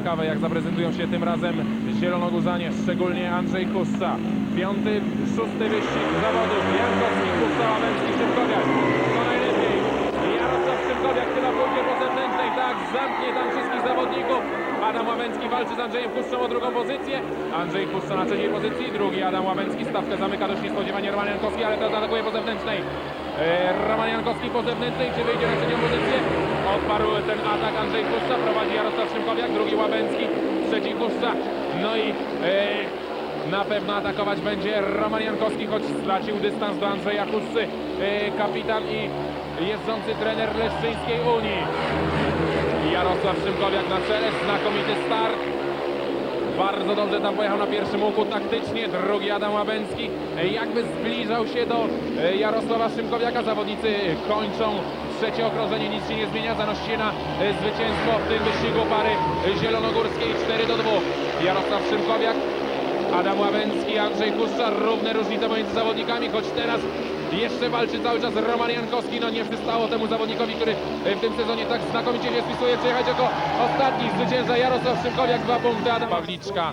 Ciekawe jak zaprezentują się tym razem zielonogórzanie, szczególnie Andrzej Kussa. Piąty, szósty wyścig zawodów. Jankowski, Kussa, Łabęcki, Szymkowiak. Co najlepiej. Jarosław Szymkowiak chyba pójdzie po zewnętrznej. Tak, zamknie tam wszystkich zawodników. Adam Łabęcki walczy z Andrzejem Kussą o drugą pozycję. Andrzej Kussa na trzeciej pozycji. Drugi Adam Łabęcki. Stawkę zamyka dość niespodziewanie Roman Jankowski, ale teraz atakuje po zewnętrznej. E, Roman Jankowski po zewnętrznej. Czy wyjdzie na trzecią pozycję? Ten atak Andrzej Kussa. Prowadzi Jarosław Szymkowiak. Drugi Łabęcki. Trzeci Kussa. No i... E, na pewno atakować będzie Roman Jankowski, choć stracił dystans do Andrzeja Kussy. E, Kapitan i jeżdżący trener Leszczyńskiej Unii. Jarosław Szymkowiak na czele, znakomity start. Bardzo dobrze tam pojechał na pierwszym łuku taktycznie. Drugi Adam Łabęcki e, jakby zbliżał się do e, Jarosława Szymkowiaka. Zawodnicy kończą trzecie okrążenie, nic się nie zmienia. Zanosi na e, zwycięstwo w tym wyścigu pary e, zielonogórskiej 4 do 2. Jarosław Szymkowiak, Adam Łabęcki, Andrzej Kuszczar. Równe różnice pomiędzy zawodnikami, choć teraz jeszcze walczy cały czas Roman Jankowski. No nie przystało temu zawodnikowi, który e, w tym sezonie tak znakomicie się spisuje. Przyjechać jako ostatni zwycięża Jarosław Szymkowiak, dwa punkty. Adam Pawliczka.